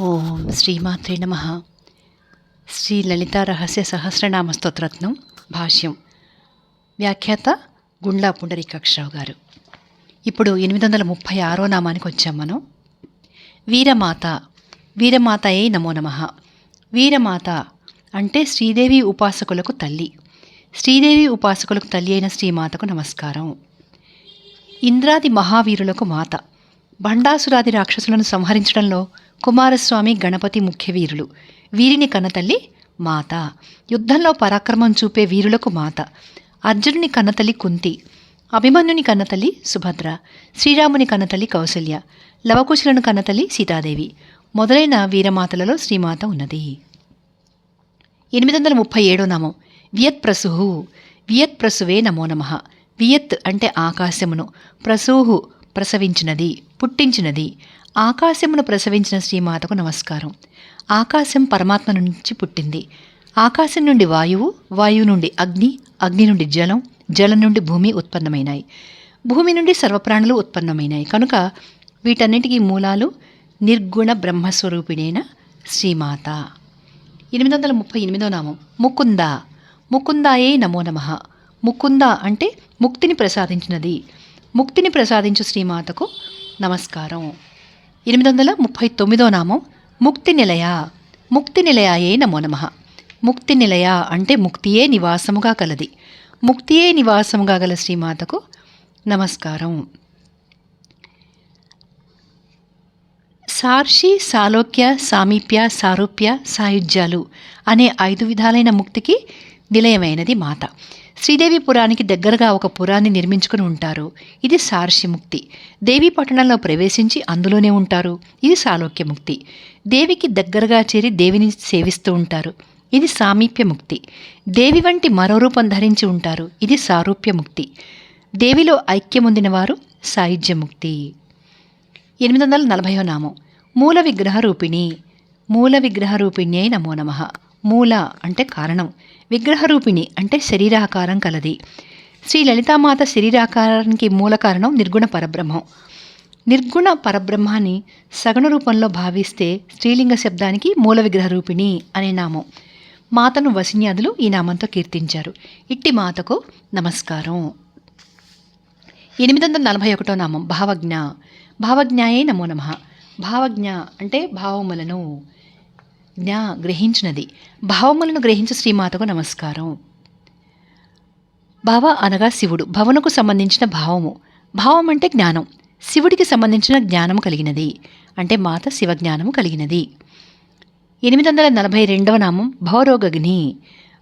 ఓం శ్రీమాత్రే నమ. శ్రీ లలిత రహస్య సహస్రనామ స్తోత్రత్నం భాష్యం. వ్యాఖ్యాత గుండ్లా పుండరీకాక్షరావు గారు. ఇప్పుడు ఎనిమిది వందల ముప్పై ఆరో నామానికి వచ్చాం మనం. వీరమాత వీరమాతయే నమో నమ. వీరమాత అంటే శ్రీదేవి ఉపాసకులకు తల్లి. శ్రీదేవి ఉపాసకులకు తల్లి అయిన శ్రీమాతకు నమస్కారం. ఇంద్రాది మహావీరులకు మాత. భండాసురాది రాక్షసులను సంహరించడంలో కుమారస్వామి గణపతి ముఖ్య వీరులు. వీరిని కన్నతల్లి మాత. యుద్ధంలో పరాక్రమం చూపే వీరులకు మాత. అర్జునుని కన్నతల్లి కుంతి. అభిమన్యుని కన్నతల్లి సుభద్ర. శ్రీరాముని కన్నతల్లి కౌసల్య. లవకుశులను కన్నతల్లి సీతాదేవి. మొదలైన వీరమాతలలో శ్రీమాత ఉన్నది. ఎనిమిది వందల ముప్పై ఏడో నామం. వియత్ ప్రసుహు. వియత్ ప్రసువే నమో నమ. వియత్ అంటే ఆకాశమును. ప్రసూహు ప్రసవించినది పుట్టించినది. ఆకాశమును ప్రసవించిన శ్రీమాతకు నమస్కారం. ఆకాశం పరమాత్మ నుంచి పుట్టింది. ఆకాశం నుండి వాయువు వాయువు నుండి అగ్ని అగ్ని నుండి జలం జలం నుండి భూమి ఉత్పన్నమైనాయి. భూమి నుండి సర్వప్రాణులు ఉత్పన్నమైనాయి. కనుక వీటన్నిటికీ మూలాలు నిర్గుణ బ్రహ్మస్వరూపిణైన శ్రీమాత. ఎనిమిది వందల ముప్పై ఎనిమిదో నామం. ముకుంద. ముకుందాయే నమో నమ. ముకుంద అంటే ముక్తిని ప్రసాదించినది. ముక్తిని ప్రసాదించు శ్రీమాతకు నమస్కారం. ఎనిమిది వందల ముప్పై తొమ్మిదో నామం ముక్తి నిలయ ముక్తి నిలయాయే నమో నమ. ముక్తి నిలయ అంటే ముక్తియే నివాసముగా కలది. ముక్తియే నివాసముగా గల శ్రీమాతకు నమస్కారం. సార్షి సాలోక్య సామీప్య సారూప్య సాయుధ్యాలు అనే ఐదు విధాలైన ముక్తికి నిలయమైనది మాత. శ్రీదేవి పురానికి దగ్గరగా ఒక పురాన్ని నిర్మించుకుని ఉంటారు. ఇది సార్షిముక్తి దేవి పట్టణంలో ప్రవేశించి అందులోనే ఉంటారు. ఇది సాలోక్యముక్తి దేవికి దగ్గరగా చేరి దేవిని సేవిస్తూ ఉంటారు. ఇది సామీప్య ముక్తి. దేవి వంటి మరో రూపం ధరించి ఉంటారు. ఇది సారూప్య ముక్తి. దేవిలో ఐక్యముందిన వారు సాయుధ్యముక్తి ఎనిమిది వందల నలభైవ నామం. మూల విగ్రహ రూపిణి. మూల విగ్రహ రూపిణి అయి నమో నమ. మూల అంటే కారణం. విగ్రహరూపిణి అంటే శరీరాకారం కలది. శ్రీ లలితామాత శరీరాకారానికి మూల కారణం నిర్గుణ పరబ్రహ్మం. నిర్గుణ పరబ్రహ్మాన్ని సగణ రూపంలో భావిస్తే స్త్రీలింగ శబ్దానికి మూల విగ్రహ రూపిణి అనే నామం. మాతను వసిన్యాదులు ఈ నామంతో కీర్తించారు. ఇట్టి మాతకు నమస్కారం. ఎనిమిది వందల నలభై ఒకటో నామం భావజ్ఞ. భావజ్ఞాయే నమో నమ. భావజ్ఞ అంటే భావములను. జ్ఞా గ్రహించినది. భావములను గ్రహించు శ్రీమాతకు నమస్కారం. భావ అనగా శివుడు. భవనకు సంబంధించిన భావము. భావం అంటే జ్ఞానం. శివుడికి సంబంధించిన జ్ఞానము కలిగినది. అంటే మాత శివజ్ఞానము కలిగినది. ఎనిమిది వందల నలభై రెండవ నామం భవరోగగ్ని.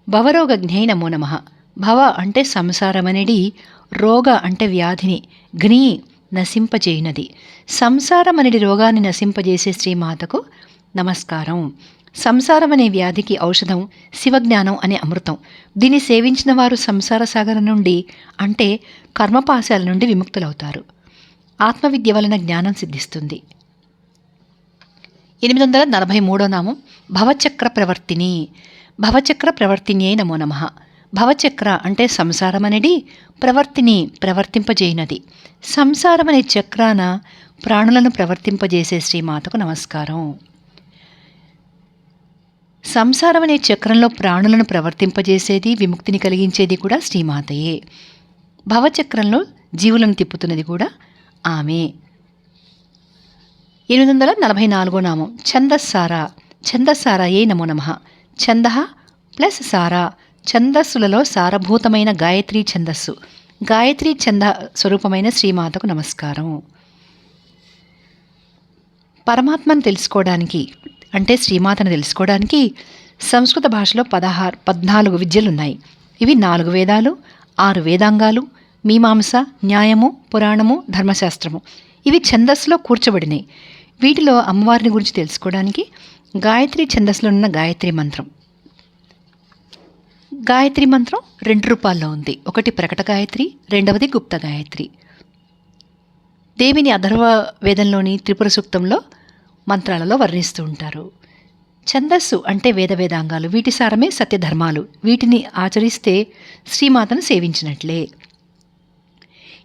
భవరోగజ్ఞై నమో నమ. భవ అంటే సంసారమనేది రోగ అంటే వ్యాధిని. గ్ని నశింపజేయునది. సంసారమనేది రోగాన్ని నశింపజేసే శ్రీమాతకు నమస్కారం. సంసారం అనే వ్యాధికి ఔషధం శివజ్ఞానం అనే అమృతం. దీన్ని సేవించిన వారు సంసార సాగరం నుండి అంటే కర్మపాశాల నుండి విముక్తులవుతారు. ఆత్మవిద్య వలన జ్ఞానం సిద్ధిస్తుంది. ఎనిమిది వందల నలభై మూడో నామం భవచక్ర ప్రవర్తిని. భవచక్ర ప్రవర్తిని నమో నమ. భవచక్ర అంటే సంసారం అనేది ప్రవర్తిని ప్రవర్తింపజేయనది. సంసారం అనే చక్రాన ప్రాణులను ప్రవర్తింపజేసే శ్రీమాతకు నమస్కారం. సంసారం అనే చక్రంలో ప్రాణులను ప్రవర్తింపజేసేది విముక్తిని కలిగించేది కూడా శ్రీమాతయే. భవచక్రంలో జీవులను తిప్పుతున్నది కూడా ఆమె. ఎనిమిది వందల నలభై నాలుగో నామం. ఛందస్సారా. ఛందస్సారాయే నమో నమ. ఛంద ప్లస్ సారా. ఛందస్సులలో సారభూతమైన గాయత్రీ ఛందస్సు. గాయత్రి ఛంద స్వరూపమైన శ్రీమాతకు నమస్కారం. పరమాత్మను తెలుసుకోవడానికి అంటే శ్రీమాతను తెలుసుకోవడానికి సంస్కృత భాషలో పదహారు పద్నాలుగు విద్యలు ఉన్నాయి ఇవి నాలుగు వేదాలు ఆరు వేదాంగాలు మీమాంస న్యాయము పురాణము ధర్మశాస్త్రము. ఇవి ఛందస్సులో కూర్చబడినాయి. వీటిలో అమ్మవారిని గురించి తెలుసుకోవడానికి గాయత్రి ఛందస్సులో ఉన్న గాయత్రి మంత్రం. గాయత్రి మంత్రం రెండు రూపాల్లో ఉంది. ఒకటి ప్రకట గాయత్రి రెండవది గుప్త గాయత్రి. దేవిని అధర్వ వేదంలోని త్రిపుర సూక్తంలో మంత్రాలలో వర్ణిస్తూ ఉంటారు. ఛందస్సు అంటే వేద వేదాంగాలు వీటి సారమే సత్యధర్మాలు. వీటిని ఆచరిస్తే శ్రీమాతను సేవించినట్లే.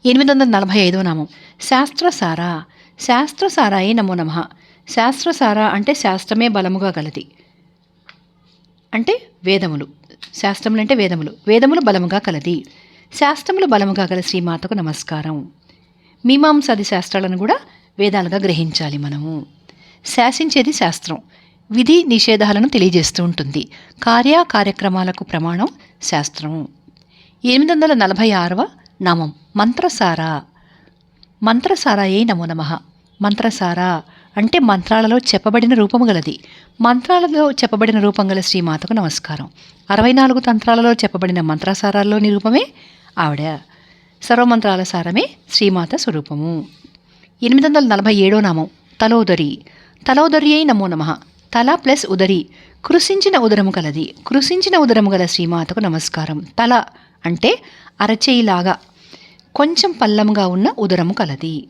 ఎనిమిది వందల నలభై ఐదో నామం. శాస్త్రసార. శాస్త్రసారాయే నమో నమ. శాస్త్రసార అంటే శాస్త్రమే బలముగా గలది. అంటే వేదములు. శాస్త్రములు అంటే వేదములు. వేదములు బలముగా కలది. శాస్త్రములు బలముగా గల శ్రీమాతకు నమస్కారం. మీమాంసాది శాస్త్రాలను కూడా వేదాలుగా గ్రహించాలి మనము. శాసించేది శాస్త్రం. విధి నిషేధాలను తెలియజేస్తూ ఉంటుంది. కార్య కార్యక్రమాలకు ప్రమాణం శాస్త్రం. ఎనిమిది వందల నలభై ఆరవ నామం. మంత్రసార. మంత్రసారాయే నమో నమ. మంత్రసార అంటే మంత్రాలలో చెప్పబడిన రూపము గలది. మంత్రాలలో చెప్పబడిన రూపం గల శ్రీమాతకు నమస్కారం. అరవై నాలుగు తంత్రాలలో చెప్పబడిన మంత్రసారాల్లోని రూపమే ఆవిడ. సర్వమంత్రాల సారమే శ్రీమాత స్వరూపము. ఎనిమిది వందల నలభై ఏడో నామం. తలోదరి. తలోదర్యై నమో నమ. తల ప్లస్ ఉదరి. కృషించిన ఉదరము కలది కృషించిన ఉదరము గల శ్రీమాతకు నమస్కారం. తల అంటే అరచేయిలాగా. కొంచెం పల్లముగా ఉన్న ఉదరము కలది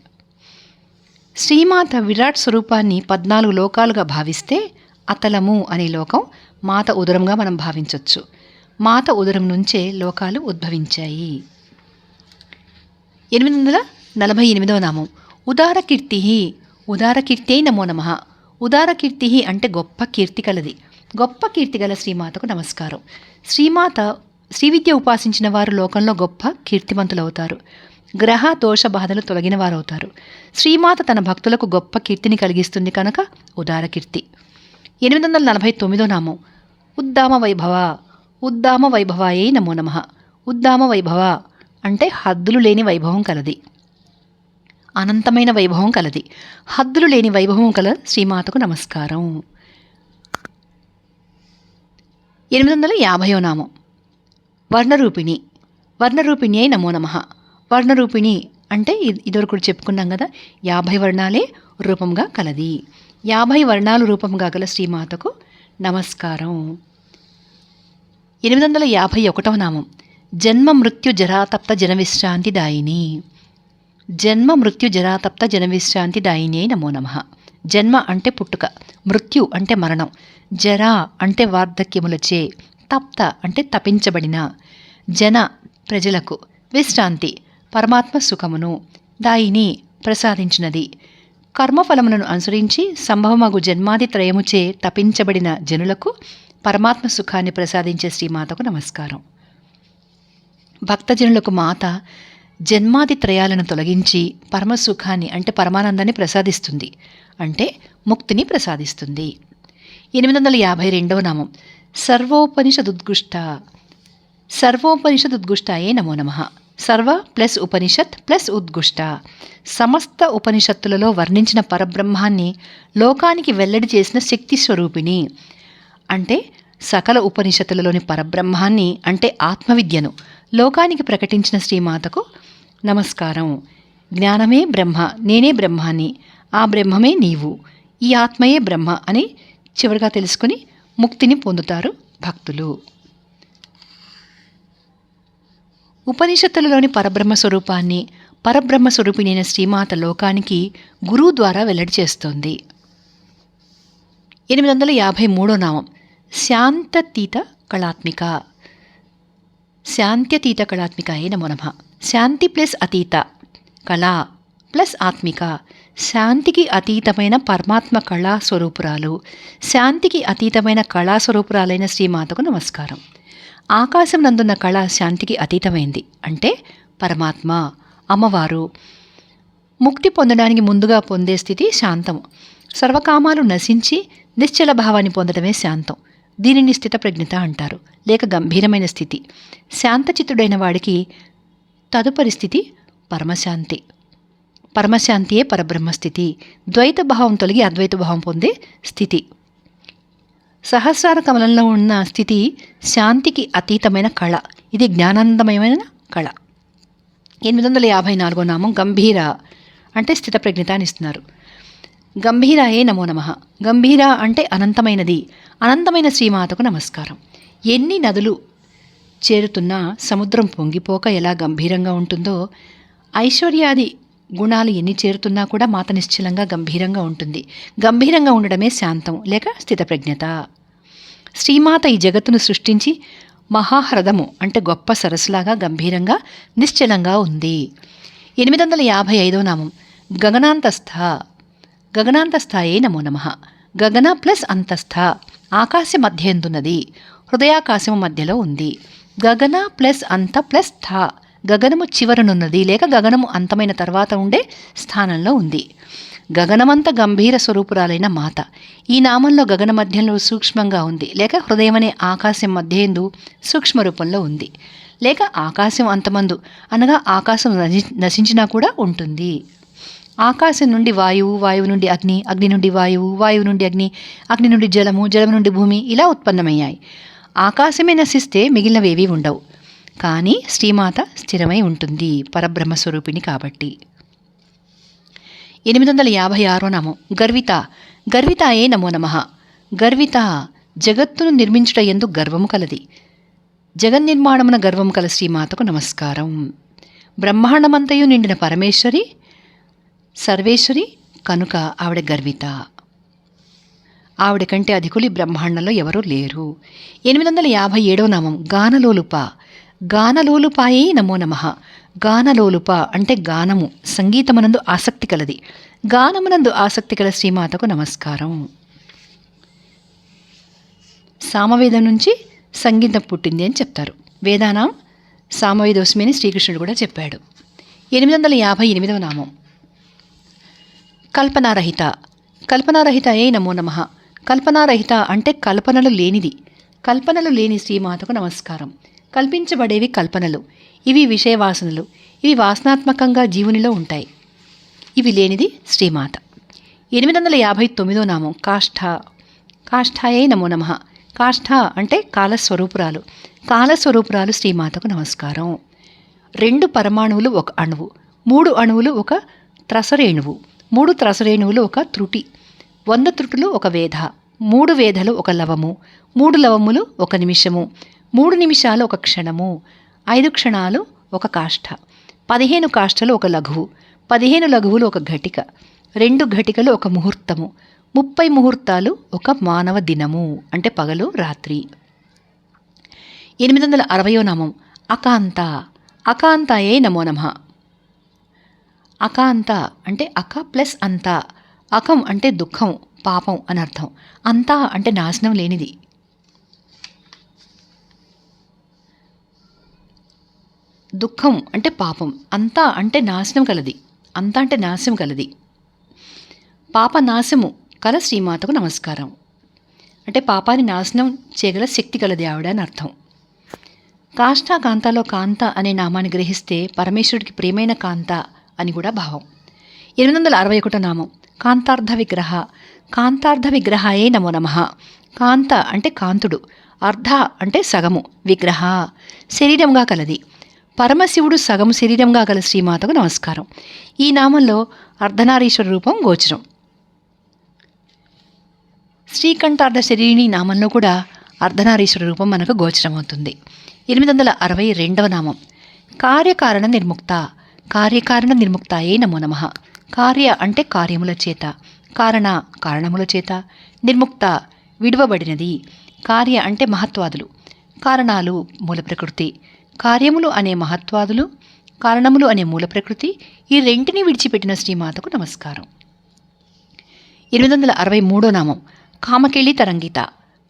శ్రీమాత విరాట్ స్వరూపాన్ని పద్నాలుగు లోకాలుగా భావిస్తే అతలము అనే లోకం మాత ఉదరంగా మనం భావించవచ్చు మాత ఉదరం నుంచే లోకాలు ఉద్భవించాయి. ఎనిమిది వందల నలభై ఎనిమిదవ నామం. ఉదారకీర్తి ఉదారకీర్తే నమో నమ. ఉదారకీర్తి అంటే గొప్ప కీర్తి కలది. గొప్ప కీర్తి గల శ్రీమాతకు నమస్కారం. శ్రీమాత శ్రీవిద్య ఉపాసించిన వారు లోకంలో గొప్ప కీర్తిమంతులవుతారు. గ్రహ దోష బాధలు తొలగిన వారవుతారు. శ్రీమాత తన భక్తులకు గొప్ప కీర్తిని కలిగిస్తుంది కనుక ఉదారకీర్తి. ఎనిమిది వందల నలభై తొమ్మిదో నామం. ఉద్దామ వైభవ. ఉద్దామ వైభవాయే నమో నమ. ఉద్దామ వైభవ అంటే హద్దులు లేని వైభవం కలది. అనంతమైన వైభవం కలది. హద్దులు లేని వైభవం కల శ్రీమాతకు నమస్కారం. ఎనిమిది వందల యాభయో నామం. వర్ణరూపిణి. వర్ణరూపిణి అయి నమో నమ. వర్ణరూపిణి అంటే ఇదివరకు చెప్పుకున్నాం కదా యాభై వర్ణాలే రూపంగా కలది. యాభై వర్ణాలు రూపంగా గల శ్రీమాతకు నమస్కారం. ఎనిమిది వందల యాభై ఒకటవ నామం. జన్మ మృత్యు జరాతప్త జన విశ్రాంతి దాయిని. జన్మ మృత్యు జరాతప్త జన విశ్రాంతి దాయిని నమో నమ. జన్మ అంటే పుట్టుక మృత్యు అంటే మరణం జరా అంటే వార్ధక్యములచే తప్త అంటే తపించబడిన జన ప్రజలకు విశ్రాంతి పరమాత్మ సుఖమును దాయిని ప్రసాదించినది. కర్మఫలములను అనుసరించి సంభవమగు జన్మాది త్రయముచే తపించబడిన జనులకు పరమాత్మ సుఖాన్ని ప్రసాదించే శ్రీమాతకు నమస్కారం. భక్తజనులకు మాత జన్మాది త్రయాలను తొలగించి పరమసుఖాన్ని అంటే పరమానందాన్ని ప్రసాదిస్తుంది. అంటే ముక్తిని ప్రసాదిస్తుంది. ఎనిమిది వందల యాభై రెండవ నామం. సర్వోపనిషదుద్గుష్ట. సర్వోపనిషదుద్గుష్టాయే నమో నమ. సర్వ ప్లస్ ఉపనిషత్ ప్లస్ ఉద్గుష్ట. సమస్త ఉపనిషత్తులలో వర్ణించిన పరబ్రహ్మాన్ని లోకానికి వెల్లడి చేసిన శక్తి స్వరూపిణి. అంటే సకల ఉపనిషత్తులలోని పరబ్రహ్మాన్ని అంటే ఆత్మవిద్యను లోకానికి ప్రకటించిన శ్రీమాతకు నమస్కారం. జ్ఞానమే బ్రహ్మ నేనే బ్రహ్మాన్ని ఆ బ్రహ్మమే నీవు ఈ ఆత్మయే బ్రహ్మ అని చివరిగా తెలుసుకుని ముక్తిని పొందుతారు భక్తులు. ఉపనిషత్తులలోని పరబ్రహ్మ స్వరూపాన్ని పరబ్రహ్మ స్వరూపిణైన శ్రీమాత లోకానికి గురువు ద్వారా వెల్లడి చేస్తోంది. ఎనిమిది వందల యాభై మూడో నామం శాంతతీత కళాత్మిక. శాంత్యతీత కళాత్మికాయే నమో నమ. శాంతి ప్లస్ అతీత కళ ప్లస్ ఆత్మిక. శాంతికి అతీతమైన పరమాత్మ కళా స్వరూపురాలు శాంతికి అతీతమైన కళా స్వరూపురాలైన శ్రీమాతకు నమస్కారం. ఆకాశం నందున్న కళ శాంతికి అతీతమైంది. అంటే పరమాత్మ అమ్మవారు. ముక్తి పొందడానికి ముందుగా పొందే స్థితి శాంతం సర్వకామాలు నశించి నిశ్చల భావాన్ని పొందడమే శాంతం. దీనిని స్థితప్రజ్ఞత అంటారు లేక గంభీరమైన స్థితి. శాంతచిత్తుడైన వాడికి తదుపరి స్థితి పరమశాంతి. పరమశాంతియే పరబ్రహ్మస్థితి. ద్వైత భావం తొలగి అద్వైత భావం పొందే స్థితి. సహస్రార కమలంలో ఉన్న స్థితి శాంతికి అతీతమైన కళ. ఇది జ్ఞానానందమయమైన కళ. ఎనిమిది వందల యాభై నాలుగో నామం గంభీర అంటే స్థితప్రజ్ఞత అని ఇస్తున్నారు. గంభీరాయే నమో నమ. గంభీర అంటే అనంతమైనది. అనంతమైన శ్రీమాతకు నమస్కారం. ఎన్ని నదులు చేరుతున్నా సముద్రం పొంగిపోక ఎలా గంభీరంగా ఉంటుందో ఐశ్వర్యాది గుణాలు ఎన్ని చేరుతున్నా కూడా మాత నిశ్చలంగా గంభీరంగా ఉంటుంది. గంభీరంగా ఉండడమే శాంతం లేక స్థితప్రజ్ఞత. శ్రీమాత ఈ జగత్తును సృష్టించి మహాహ్రదము అంటే గొప్ప సరస్సులాగా గంభీరంగా నిశ్చలంగా ఉంది. ఎనిమిది వందల యాభై ఐదో నామం. గగనాంతస్థ. గగనాంతస్థాయే నమో నమ. గగన ప్లస్ అంతస్థ ఆకాశ మధ్యందున్నది హృదయాకాశము మధ్యలో ఉంది. గగన ప్లస్ అంత ప్లస్ థ గగనము చివరనున్నది లేక గగనము అంతమైన తర్వాత ఉండే స్థానంలో ఉంది. గగనమంత గంభీర స్వరూపురాలైన మాత. ఈ నామంలో గగన మధ్యంలో సూక్ష్మంగా ఉంది లేక హృదయం అనే ఆకాశం మధ్యందు సూక్ష్మ రూపంలో ఉంది. లేక ఆకాశం అంతమందు అనగా ఆకాశం నశించినా కూడా ఉంటుంది. ఆకాశం నుండి వాయువు వాయువు నుండి అగ్ని అగ్ని నుండి వాయువు వాయువు నుండి అగ్ని అగ్ని నుండి జలము జలం నుండి భూమి ఇలా ఉత్పన్నమయ్యాయి. ఆకాశమే నశిస్తే మిగిలినవేవీ ఉండవు. కానీ శ్రీమాత స్థిరమై ఉంటుంది పరబ్రహ్మ స్వరూపిణి కాబట్టి. ఎనిమిది వందల యాభై ఆరో నామం. గర్విత. గర్వితాయే నమో నమ. గర్విత. జగత్తును నిర్మించుట ఎందు గర్వము కలది. జగన్నిర్మాణమున గర్వము కల శ్రీమాతకు నమస్కారం. బ్రహ్మాండమంతయు నిండిన పరమేశ్వరి సర్వేశ్వరి కనుక ఆవిడ గర్విత. ఆవిడ కంటే అధికులు బ్రహ్మాండంలో ఎవరూ లేరు. ఎనిమిది వందల యాభై ఏడో నామం గానలోలుప. గానలోలుపాయే నమో నమ. గానలోలుప అంటే గానము సంగీతమునందు ఆసక్తి కలది. గానమునందు ఆసక్తి కల శ్రీమాతకు నమస్కారం. సామవేదం నుంచి సంగీతం పుట్టింది అని చెప్తారు. వేదానం సామవేదోస్మి అని శ్రీకృష్ణుడు కూడా చెప్పాడు. ఎనిమిది వందల యాభై ఎనిమిదవ నామం. కల్పనారహిత. కల్పనారహిత ఏ నమో నమ. కల్పనారహిత అంటే కల్పనలు లేనిది. కల్పనలు లేని శ్రీమాతకు నమస్కారం. కల్పించబడేవి కల్పనలు. ఇవి విషయవాసనలు. ఇవి వాసనాత్మకంగా జీవునిలో ఉంటాయి. ఇవి లేనిది శ్రీమాత ఎనిమిది వందల యాభై తొమ్మిదో నామం కాష్ఠ. కాష్ఠాయే నమో నమ. కాష్ఠ అంటే కాలస్వరూపురాలు. కాలస్వరూపురాలు శ్రీమాతకు నమస్కారం. రెండు పరమాణువులు ఒక అణువు. మూడు అణువులు ఒక త్రసరేణువు. మూడు త్రసరేణువులు ఒక త్రుటి వంద త్రుటులు ఒక వేధ మూడు వేధలు ఒక లవము మూడు లవములు ఒక నిమిషము మూడు నిమిషాలు ఒక క్షణము ఐదు క్షణాలు ఒక కాష్ఠ పదిహేను కాష్ఠలు ఒక లఘువు పదిహేను లఘువులు ఒక ఘటిక రెండు ఘటికలు ఒక ముహూర్తము ముప్పై ముహూర్తాలు ఒక మానవ దినము అంటే పగలు రాత్రి. ఎనిమిది వందల అరవయో నామం అకాంత అకాంతాయే నమో నమ. అకాంత అంటే అక ప్లస్ అంత. అకం అంటే దుఃఖం పాపం అని అర్థం. అంతా అంటే నాశనం లేనిది. దుఃఖం అంటే పాపం. అంతా అంటే నాశనం కలది. అంతా అంటే నాశనం కలది. పాప నాశము కల శ్రీమాతకు నమస్కారం. అంటే పాపాన్ని నాశనం చేయగల శక్తి కలది ఆవిడ అని అర్థం. కాష్టా కాంతాలో కాంత అనే నామాన్ని గ్రహిస్తే పరమేశ్వరుడికి ప్రియమైన కాంత అని కూడా భావం. ఎనిమిది వందల అరవై ఒకటో నామం. కాంతార్థ విగ్రహ. కాంతార్థ విగ్రహాయే నమో నమ. కాంత అంటే కాంతుడు. అర్ధ అంటే సగము. విగ్రహ శరీరంగా కలది. పరమశివుడు సగం శరీరంగా గల శ్రీమాతకు నమస్కారం. ఈ నామంలో అర్ధనారీశ్వర రూపం గోచరం. శ్రీకంఠార్ధ శరీరిణి నామంలో కూడా అర్ధనారీశ్వర రూపం మనకు గోచరమవుతుంది. ఎనిమిది వందల అరవై రెండవ నామం. కార్యకారణ నిర్ముక్త. కార్యకారణ నిర్ముక్తాయే నమో నమ. కార్య అంటే కార్యముల చేత. కారణ కారణముల చేత. నిర్ముక్త విడువబడినది. కార్య అంటే మహత్వాదులు. కారణాలు మూల ప్రకృతి. కార్యములు అనే మహత్వాదులు కారణములు అనే మూల ప్రకృతి ఈ రెంటిని విడిచిపెట్టిన శ్రీమాతకు నమస్కారం. ఎనిమిది వందల అరవై మూడో నామం. కామకేళి తరంగిత.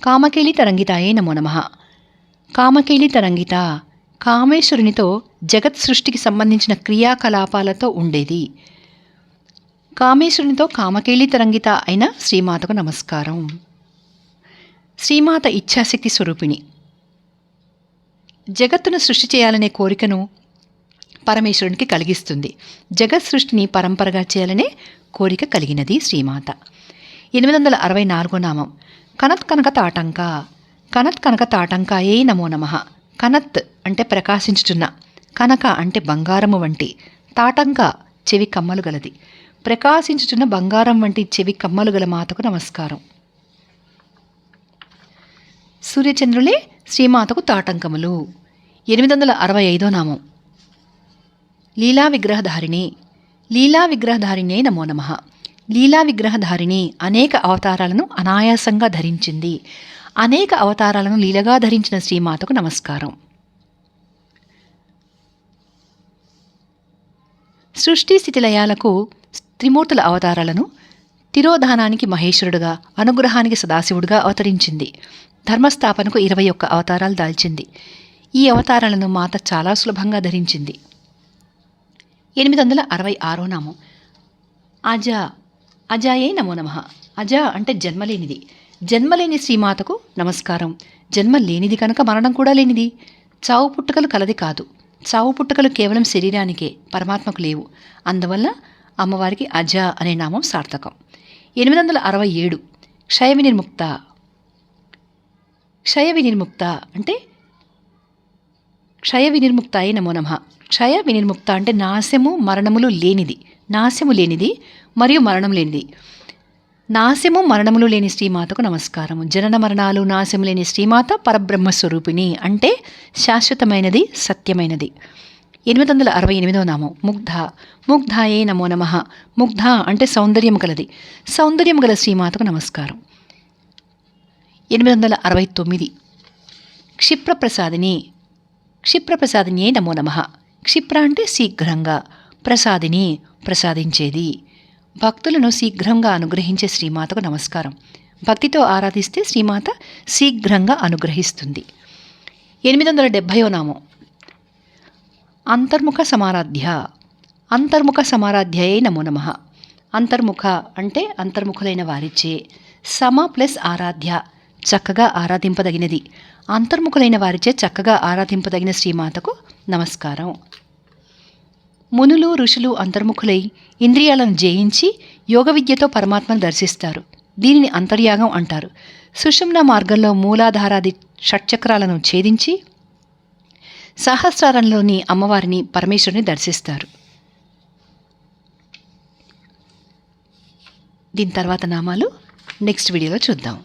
కామకేళి తరంగితాయే నమో నమ. కామకేళి తరంగిత కామేశ్వరునితో జగత్ సృష్టికి సంబంధించిన క్రియాకలాపాలతో ఉండేది. కామేశ్వరునితో కామకేళి తరంగిత అయిన శ్రీమాతకు నమస్కారం. శ్రీమాత ఇచ్ఛాశక్తి స్వరూపిణి. జగత్తును సృష్టి చేయాలనే కోరికను పరమేశ్వరునికి కలిగిస్తుంది. జగత్ సృష్టిని పరంపరగా చేయాలనే కోరిక కలిగినది శ్రీమాత. ఎనిమిది వందల అరవై నాలుగో నామం. కనత్ కనక తాటంక కనత్ కనక తాటంకాయే నమో నమ. కనత్ అంటే ప్రకాశించుచున్న కనక అంటే బంగారము వంటి తాటంక చెవి కమ్మలు గలది. ప్రకాశించుచున్న బంగారం వంటి చెవి కమ్మలు గల మాతకు నమస్కారం. సూర్యచంద్రులే శ్రీమాతకు తాటంకములు. ఎనిమిది వందల అరవై ఐదో నామం. లీలా విగ్రహధారిణి. లీలా విగ్రహధారిణే నమో నమ. లీలా విగ్రహధారిణి అనేక అవతారాలను అనాయాసంగా ధరించింది. అనేక అవతారాలను లీలగా ధరించిన శ్రీమాతకు నమస్కారం. సృష్టి స్థితిలయాలకు త్రిమూర్తుల అవతారాలను తిరోధానానికి మహేశ్వరుడుగా అనుగ్రహానికి సదాశివుడుగా అవతరించింది. ధర్మస్థాపనకు ఇరవై ఒక్క అవతారాలు దాల్చింది. ఈ అవతారాలను మాత చాలా సులభంగా ధరించింది. ఎనిమిది వందల అరవై ఆరో నామం. అజ అజాయే నమో నమ. అజ అంటే జన్మలేనిది. జన్మలేని శ్రీమాతకు నమస్కారం. జన్మ లేనిది కనుక మరణం కూడా లేనిది. చావు పుట్టుకలు కలది కాదు. చావు పుట్టుకలు కేవలం శరీరానికే పరమాత్మకు లేవు. అందువల్ల అమ్మవారికి అజ అనే నామం సార్థకం. ఎనిమిది వందల అరవై ఏడు క్షయ వినిర్ముక్త. క్షయ వినిర్ముక్త అంటే క్షయ వినిర్ముక్త అయిన నమ. క్షయ వినిర్ముక్త అంటే నాశము మరణములు లేనిది. నాశము లేనిది మరియు మరణం లేనిది. నాశము మరణములు లేని శ్రీమాతకు నమస్కారం జనన మరణాలు నాశము లేని శ్రీమాత పరబ్రహ్మ స్వరూపిణి అంటే శాశ్వతమైనది సత్యమైనది. ఎనిమిది వందల అరవై ఎనిమిదో నామం. ముగ్ధ. ముగ్ధాయే నమో నమ. ముగ్ధ అంటే సౌందర్యం గలది. సౌందర్యం గల శ్రీమాతకు నమస్కారం. ఎనిమిది వందల అరవై తొమ్మిది. క్షిప్రప్రసాదిని. క్షిప్రప్రసాదినియే నమో నమ. క్షిప్ర అంటే శీఘ్రంగా. ప్రసాదిని ప్రసాదించేది. భక్తులను శీఘ్రంగా అనుగ్రహించే శ్రీమాతకు నమస్కారం. భక్తితో ఆరాధిస్తే శ్రీమాత శీఘ్రంగా అనుగ్రహిస్తుంది. ఎనిమిది వందల డెబ్భయో నామం. అంతర్ముఖ సమారాధ్య. అంతర్ముఖ సమారాధ్యయే నమో నమ. అంతర్ముఖ అంటే అంతర్ముఖులైన వారిచే. సమ ప్లస్ ఆరాధ్య. చక్కగా ఆరాధింపదగినది. అంతర్ముఖులైన వారిచే చక్కగా ఆరాధింపదగిన శ్రీమాతకు నమస్కారం. మునులు ఋషులు అంతర్ముఖులై ఇంద్రియాలను జయించి యోగ విద్యతో పరమాత్మను దర్శిస్తారు. దీనిని అంతర్యాగం అంటారు. సుషుమ్న మార్గంలో మూలాధారాది షట్చక్రాలను ఛేదించి సహస్రారంలోని అమ్మవారిని పరమేశ్వరుని దర్శిస్తారు. దీని తర్వాత నామాలు. నెక్స్ట్ వీడియోలో చూద్దాం.